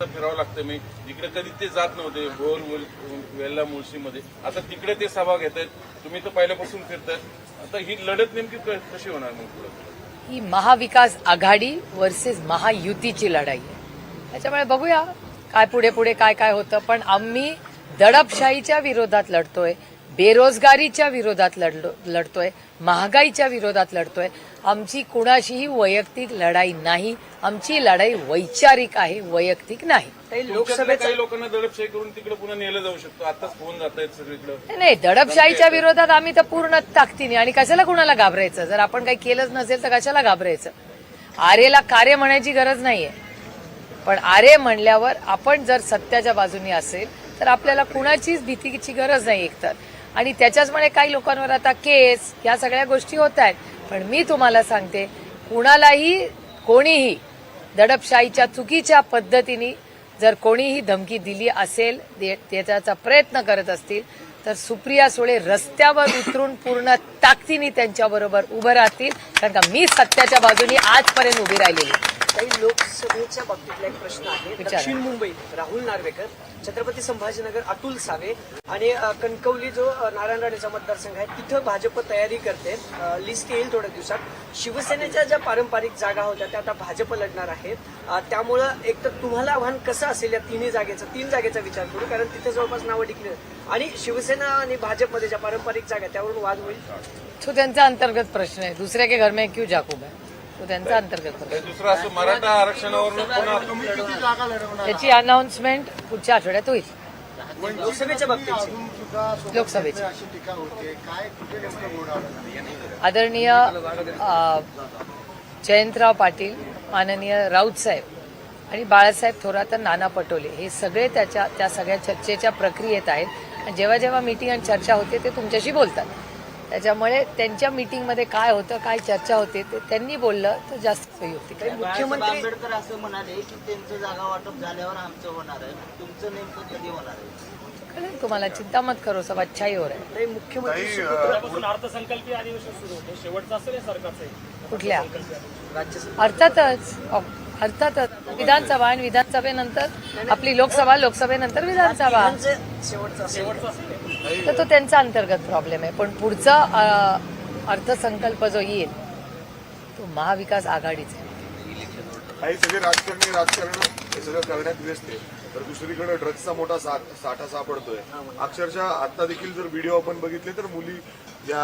फिरावं लागतं मी. तिकडे कधी ते जात नव्हते भोर वेल्ला मुळशीमध्ये. आता तिकडे ते सभा घेत आहेत तुम्ही तर पहिल्यापासून फिरतायत. आता ही लढत नेमकी कशी होणार मग पुढे? ही महाविकास आघाडी वर्सेस महायुतीची लढाई आहे. त्याच्यामुळे बघूया काय पुढे पुढे काय काय होतं. पण आम्ही दडपशाहीच्या विरोधात लढतोय. बेरोजगारीच्या विरोधात लढलो लढतोय महागाईच्या विरोधात लढतोय. आमची कुणाशीही वैयक्तिक लढाई नाही आमची लढाई वैचारिक आहे वैयक्तिक नाही. लोकसभेत लोकसभेचा काही लोकांना दडपशाही करून तिकडे पुन्हा नेलं जाऊ शकतो. आताच फोन जात आहेत सगळीकडे. नाही, नाही दडपशाहीच्या विरोधात आम्ही तर पूर्ण ताकदीने आणि कशाला कुणाला घाबरायचं? जर आपण काही केलंच नसेल तर कशाला घाबरायचं? आरेला कार्य म्हणायची गरज नाहीये. पण आरे म्हणल्यावर आपण जर सत्याच्या बाजूने असेल तर आपल्याला कुणाचीच भीतीची गरज नाही एकतर. आणि त्याच्याचमुळे काही लोकांवर आता केस या सगळ्या गोष्टी होत आहेत पण मी तुम्हाला सांगते कुणालाही कोणीही दडपशाहीच्या चुकीच्या पद्धतीने जर कोणीही धमकी दिली असेल त्याचा प्रयत्न करत असतील तर सुप्रिया सुळे रस्त्यावर उतरून पूर्ण ताकदीने त्यांच्याबरोबर उभं राहतील कारण का मी सत्याच्या बाजूनी आजपर्यंत उभी राहिलेली आहे. काही लोकसभेच्या बाबतीतला एक प्रश्न आहे. दक्षिण मुंबई राहुल नार्वेकर छत्रपती संभाजीनगर अतुल सावे आणि कणकवली जो नारायण राणेचा मतदारसंघ आहे तिथं भाजप तयारी करते. लिस्ट येईल थोड्या दिवसात. शिवसेनेच्या ज्या पारंपरिक जागा होत्या त्या आता भाजप लढणार आहे. त्यामुळं एक तर तुम्हाला आव्हान कसं असेल या तिन्ही जागेचं तीन जागेचा विचार करू कारण तिथे जवळपास नावं टिकली. आणि शिवसेना आणि भाजपमध्ये ज्या पारंपरिक जागा त्यावरून वाद होईल. तो त्यांचा अंतर्गत प्रश्न आहे. दुसऱ्या के घर में क्यों जाकूब है? तो त्यांचा अंतर्गत. दुसरं असं मराठा पुन्हा त्याची अनाउन्समेंट पुढच्या आठवड्यात होईल. लोकसभेच्या बाबतीत. लोकसभेची. अशी टीका होते. काय कुठे नेमकं बोर्ड आदरणीय अ, जयंतराव पाटील माननीय राऊत साहेब आणि बाळासाहेब थोरात आणि नाना पटोले. हे सगळे त्याच्या त्या सगळ्या चर्चेच्या प्रक्रियेत आहेत. आणि जेव्हा जेव्हा मीटिंग आणि चर्चा होते ते तुमच्याशी बोलतात. त्याच्यामुळे त्यांच्या मीटिंगमध्ये काय होतं काय चर्चा होते ते त्यांनी बोललं तर जास्त संयुक्त मुख्यमंत्री आंबेडकर असं म्हणाले की त्यांचं जागा वाटप झाल्यावर आमचं होणार आहे. तुमचं नेमकं कधी होणार आहे? कळेल तुम्हाला चिंता मत करो सब अच्छा ही हो रहा है नाही, मुख्यमंत्री अर्थसंकल्पीय अधिवेशन सुरू होतं. शेवटचं असेल हे सरकारचं. कुठल्या? अर्थातच अर्थातच विधानसभा आणि विधानसभेनंतर आपली लोकसभा लोकसभेनंतर विधानसभा. तर तो त्यांचा अंतर्गत प्रॉब्लेम आहे. पण पुढचा अर्थसंकल्प जो येईल तो महाविकास आघाडीचा आहे. सगळे राजकारणी राजकारण हे सगळं करण्यात व्यस्त आहे. तर दुसरीकडे ड्रग्सचा मोठा साठा सापडतोय. अक्षरशः आता देखील जर व्हिडिओ आपण बघितले तर मुली या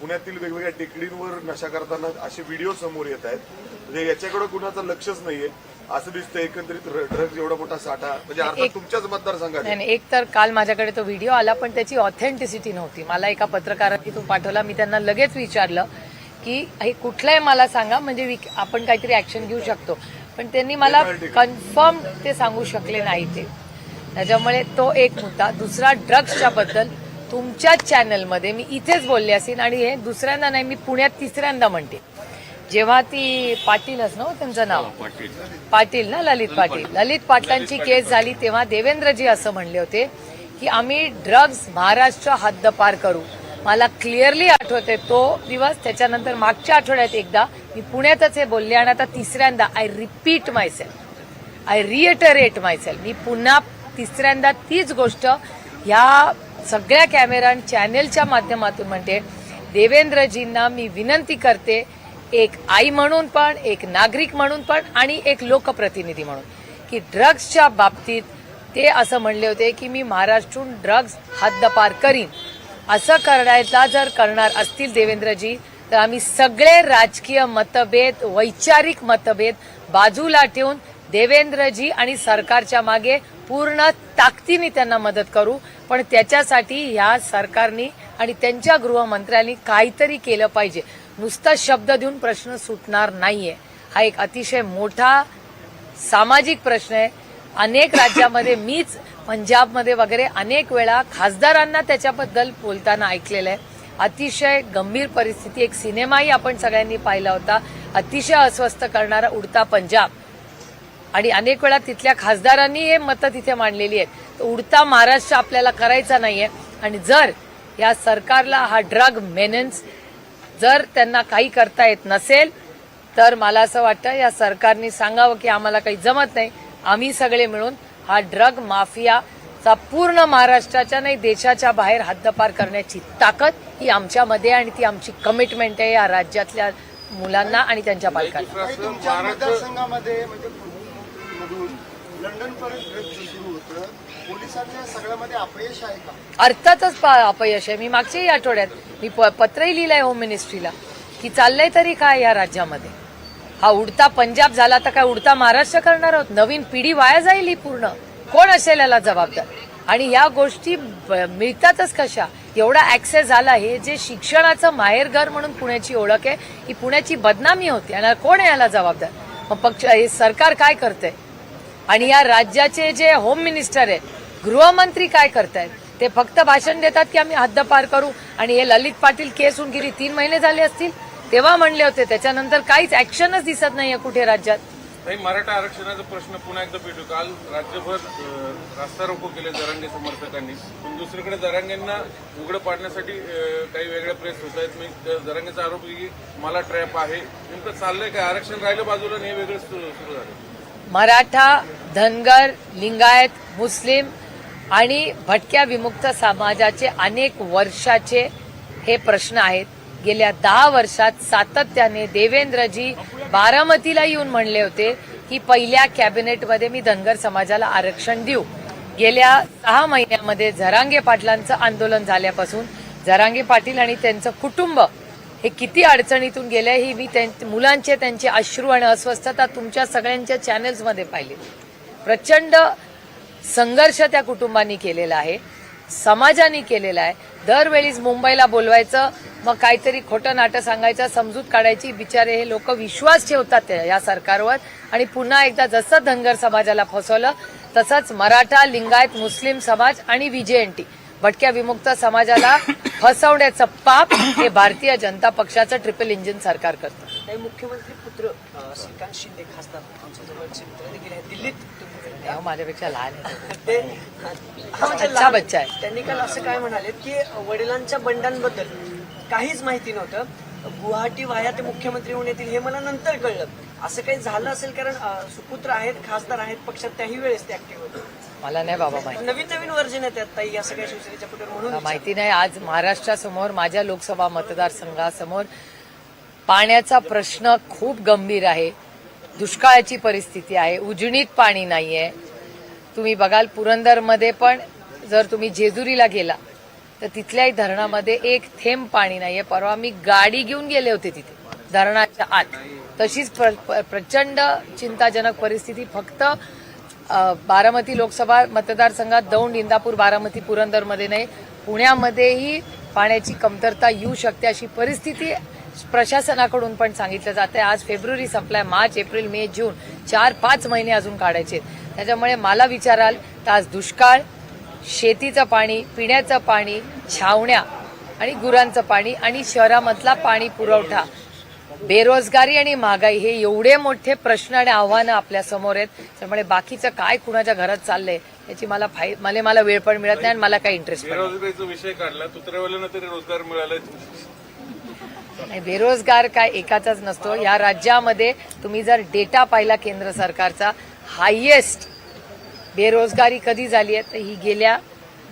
पुण्यातील वेगवेगळ्या टेकडींवर नशा करताना असे व्हिडिओ समोर येत आहेत. म्हणजे याच्याकडे कुणाचं लक्षच नाहीये. असं दिसतं एकंदरीत ड्रग्ज एवढा मोठा साठा. म्हणजे अर्थात तुमच्याच मतदारसंघात. नाही एक तर काल माझ्याकडे तो व्हिडिओ आला पण त्याची ऑथेंटिसिटी नव्हती. मला एका पत्रकारांनी तो पाठवला. मी त्यांना लगेच विचारलं की हे कुठलं आहे मला सांगा? म्हणजे आपण काहीतरी ऍक्शन घेऊ शकतो. पण त्यांनी मला कन्फर्म ते सांगू शकले नाही ते. त्याच्यामुळे तो एक मुद्दा. दुसरा ड्रग्सच्या बद्दल तुमच्याच चॅनलमध्ये मी इथेच बोलले असेल आणि हे दुसऱ्यांदा नाही मी पुण्यात तिसऱ्यांदा म्हणते. जेव्हा ती पाटीलच ना हो त्यांचं नाव? पाटील. ना ललित पाटील. ललित पाटलांची केस झाली तेव्हा देवेंद्रजी असं म्हणले होते की आम्ही ड्रग्ज महाराष्ट्र हद्दपार करू. मला क्लिअरली आठवते तो दिवस त्याच्यानंतर मागच्या आठवड्यात एकदा मी पुण्यातच हे बोलले आणि आता तिसऱ्यांदा I repeat myself I reiterate myself मी पुन्हा तिसऱ्यांदा तीच गोष्ट ह्या सगळ्या कॅमेरा चॅनेलच्या माध्यमातून म्हणते. देवेंद्रजींना मी विनंती करते एक आई म्हणून पण एक नागरिक म्हणून पण आणि एक लोकप्रतिनिधी म्हणून की ड्रग्सच्या बाबतीत ते असं म्हणले होते की मी महाराष्ट्रून ड्रग्ज हद्दपार करीन. असं करायला जर करणार असतील देवेंद्रजी तर आम्ही सगळे राजकीय मतभेद वैचारिक मतभेद बाजूला ठेवून देवेंद्रजी आणि सरकारच्या मागे पूर्ण ताकदीने त्यांना मदत करू. पण त्याच्यासाठी ह्या सरकारनी आणि त्यांच्या गृहमंत्र्यांनी काहीतरी केलं पाहिजे. नुसता शब्द देऊन प्रश्न सुटणार नाहीये. हा एक अतिशय मोठा सामाजिक प्रश्न आहे. अनेक राज्यामध्ये मीच पंजाबमध्ये वगैरे अनेक वेळा खासदारांना त्याच्याबद्दल बोलताना ऐकलेलं आहे. अतिशय गंभीर परिस्थिती. एक सिनेमाही आपण सगळ्यांनी पाहिला होता. अतिशय अस्वस्थ करणारा उडता पंजाब. आणि अनेक वेळा तिथल्या खासदारांनी हे मतं तिथे मांडलेली आहेत. तर उडता महाराष्ट्र आपल्याला करायचा नाहीये. आणि जर या सरकारला हा ड्रग मेनन्स जर त्यांना काही करता येत नसेल तर मला असं वाटतं या सरकारने सांगावं की आम्हाला काही जमत नाही. आम्ही सगळे मिळून हा ड्रग माफिया माफियाचा पूर्ण महाराष्ट्राच्या नाही देशाच्या बाहेर हद्दपार करण्याची ताकद ही आमच्यामध्ये आहे आणि ती आमची कमिटमेंट आहे या राज्यातल्या मुलांना आणि त्यांच्या पालकांना मतदारसंघामध्ये म्हणजे मधून लंडन पर्यंत ट्रेन सुरू होतं. पोलिसांच्या सगळ्यामध्ये अपयश आहे का? अर्थातच पा- अपयश आहे. मी मागच्याही आठवड्यात मी प- पत्रही लिहिलंय होम मिनिस्ट्रीला की चाललंय तरी काय या राज्यामध्ये? हा उडता पंजाब झाला तर काय उडता महाराष्ट्र करणार आहोत? नवीन पिढी वाया जाईल ही पूर्ण. कोण असेल याला जबाबदार? आणि या गोष्टी मिळतातच कशा? एवढा ऍक्सेस झाला हे जे शिक्षणाचं माहेरघर म्हणून पुण्याची ओळख आहे ही पुण्याची बदनामी होती. आणि कोण आहे याला जबाबदार? मग पक्ष हे सरकार काय करतंय? आणि या राज्याचे जे होम मिनिस्टर आहेत गृहमंत्री काय करतायत? ते फक्त भाषण देतात की आम्ही हद्दपार करू? आणि हे ललित पाटील केस होऊन गेली तीन महिने झाले असतील? तेव्हा म्हणले होते त्याच्यानंतर काहीच ऍक्शनच दिसत नाहीये कुठे राज्यात. काही मराठा आरक्षणाचा प्रश्न पुन्हा एकदा पेटू. काल राज्यभर रास्ता रोको केले जरांगे समर्थकांनी. पण दुसरीकडे जरांगेंना उघडं पाडण्यासाठी काही वेगळ्या प्रेस होत आहेत. मी त्या जरांगेचा आरोप आहे की मला ट्रॅप आहे. नेमकं चाललंय काय? आरक्षण राहिलं बाजूला हे वेगळं सुरू झालं. मराठा धनगर लिंगायत मुस्लिम आणि भटक्या विमुक्त समाजाचे अनेक वर्षाचे हे प्रश्न आहेत. गेल्या दहा वर्षात सातत्याने देवेंद्रजी बारामतीला येऊन म्हणले होते की पहिल्या कॅबिनेटमध्ये मी धनगर समाजाला आरक्षण देऊ. गेल्या सहा महिन्यामध्ये झरांगे पाटलांचं आंदोलन झाल्यापासून झरांगे पाटील आणि त्यांचं कुटुंब हे किती अडचणीतून गेले ही मी त्यां- मुलांचे त्यांचे अश्रू आणि अस्वस्थता तुमच्या सगळ्यांच्या चॅनेल्समध्ये पाहिली. प्रचंड संघर्ष त्या कुटुंबांनी केलेला आहे समाजाने केलेला आहे. दरवेळीच मुंबईला बोलवायचं मग काहीतरी खोटं नाटं सांगायचं समजूत काढायची बिचारे हे लोक विश्वास ठेवतात या सरकारवर. आणि पुन्हा एकदा जसं धनगर समाजाला फसवलं तसंच मराठा लिंगायत मुस्लिम समाज आणि व्हीजेएनटी भटक्या विमुक्त समाजाला फसवण्याचं पाप हे भारतीय जनता पक्षाचं ट्रिपल इंजिन सरकार करतं. मुख्यमंत्री पुत्र श्रीकांत शिंदे खासदार दिल्लीत माझ्यापेक्षा लहान आहे हा, म्हणजे अच्छा बच्चा आहे. त्यांनी काल असं काय म्हणाले की वडिलांच्या बंडांबद्दल काहीच माहिती नव्हतं. गुवाहाटी वाया ते मुख्यमंत्री होऊन येतील हे मला नंतर कळलं. असं काही झालं असेल कारण सुपुत्र आहेत खासदार आहेत पक्षात त्याही वेळेस ते ऍक्टिव्ह होते. मला नाही बाबा माहिती. नवीन नवीन वर्जन येतात ताई असं काही शिवसेनेच्या पुढे म्हणून माहिती नाही. आज महाराष्ट्रासमोर माझ्या लोकसभा मतदारसंघासमोर पाण्याचा प्रश्न खूप गंभीर आहे. दुष्काळाची परिस्थिती आहे. उजणीत पाणी नाहीये. तुम्ही बघाल पुरंदरमध्ये पण जर तुम्ही जेजुरीला गेला तर तिथल्याही धरणामध्ये एक थेंब पाणी नाहीये. परवा मी गाडी घेऊन गेले होते तिथे धरणाच्या आत. तशीच प्र- प्रचंड चिंताजनक परिस्थिती. फक्त बारामती लोकसभा मतदारसंघात दौंड इंदापूर बारामती पुरंदरमध्ये नाही. पुण्यामध्येही पाण्याची कमतरता येऊ शकते अशी परिस्थिती प्रशासनाकडून पण सांगितलं जाते आज फेब्रुवारी संपलाय मार्च एप्रिल मे जून. चार पाच महिने अजून काढायचे आहेत. त्याच्यामुळे मला विचाराल तर आज दुष्काळ शेतीचं पाणी पिण्याचं पाणी छावण्या आणि गुरांचं पाणी आणि शहरामधला पाणी पुरवठा. बेरोजगारी आणि महागाई हे एवढे मोठे प्रश्न आणि आव्हानं आपल्यासमोर आहेत. त्यामुळे बाकीचं काय कुणाच्या घरात चाललंय याची मला फाय मला मला वेळ पण मिळत नाही आणि मला काही इंटरेस्ट. बेरोजगारीचा विषय काढला तरी रोजगार मिळाला. नाही बेरोजगार काय एकाचाच नसतो. या राज्यामध्ये तुम्ही जर डेटा पाहिला केंद्र सरकारचा हायेस्ट बेरोजगारी कधी झाली आहे तर ही गेल्या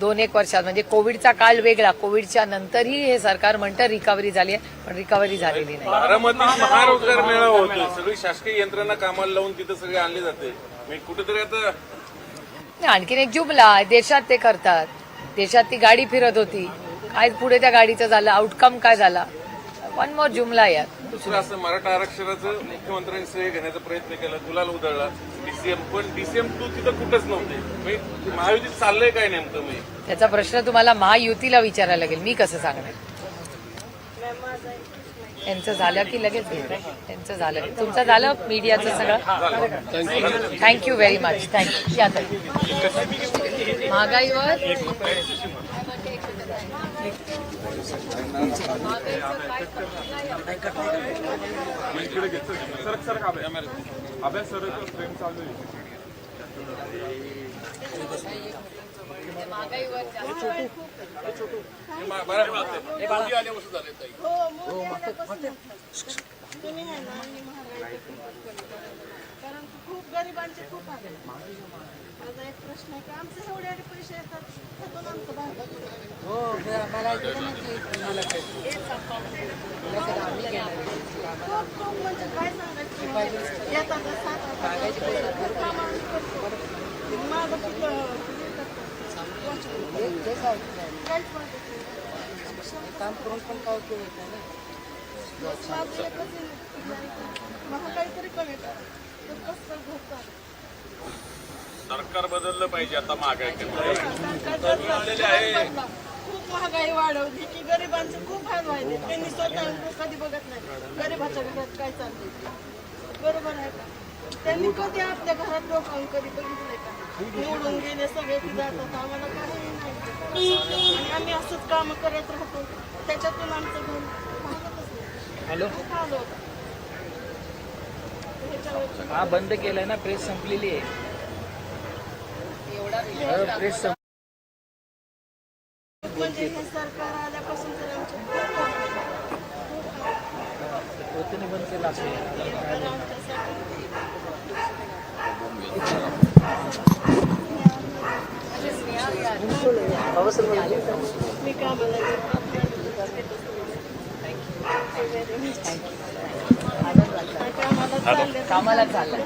दोन एक वर्षात. म्हणजे कोविडचा काळ वेगळा. कोविडच्या नंतरही हे सरकार म्हणतं रिकव्हरी झाली आहे पण रिकव्हरी झालेली नाही. बारामतीत महारोजगार मेळावा होतो सगळी शासकीय यंत्रणा कामाला लावून तिथं सगळे आणले जाते. मी कुठेतरी आता आणखीन एक जुमला. आहे. देशात ते करतात. देशात ती गाडी फिरत होती. काय पुढे त्या गाडीचं झालं. आउटकम काय झाला? वन मोर जुमला यार दुसरं असं मराठा आरक्षणाचं मुख्यमंत्र्यांनी श्रेय घेण्याचा प्रयत्न केला. गुलाल उधळला. डीसीएम पण डीसीएम टू तिथं कुठंच नव्हते. महायुतीत चाललंय काय नेमकं मी? त्याचा प्रश्न तुम्हाला महायुतीला विचारायला लागेल. मी कसं सांगणार? त्यांचं झालं की लगेच त्यांचं झालं. की तुमचं झालं मीडियाचं सगळं? थँक्यू व्हेरी मच थँक्यू या ताई. महागाईवर? महागाईवर जास्त हे मा- बरं, हे मोदी आल्यापासून झालंय ताई. तुम्ही आहे ना आणि महागाईचे खूप बरोबर कारण खूप गरिबांचे खूप आहे माझा एक प्रश्न आहे की आमचे एवढे पैसे येतात त्यातून आमचं भागत खूप खूप म्हणजे काय खूप माझं काम करून पण काय उपयोग येत नाही ना काहीतरी कमी करा कसं सरकार बदललं पाहिजे आता महागाई खूप महागाई वाढवली की गरिबांचे खूप हाल व्हायले त्यांनी स्वतः कधी बघत नाही. गरिबाच्या घरात काय चाललंय? बरोबर आहे का? त्यांनी कधी आपल्या घरात लोकांना कधी बघितलंय का? निवडून गेले सगळे की जातात आम्हाला काही नाही. आणि आम्ही असंच काम करत राहतो. त्याच्यातून आमचं घर भागतच नाही. हॅलो? ह्याच्यावर हा बंद केलाय ना प्रेस संपलेली आहे. प्रेस संप होतं बंद केला असेल. मी चालले कामाला चाललाय.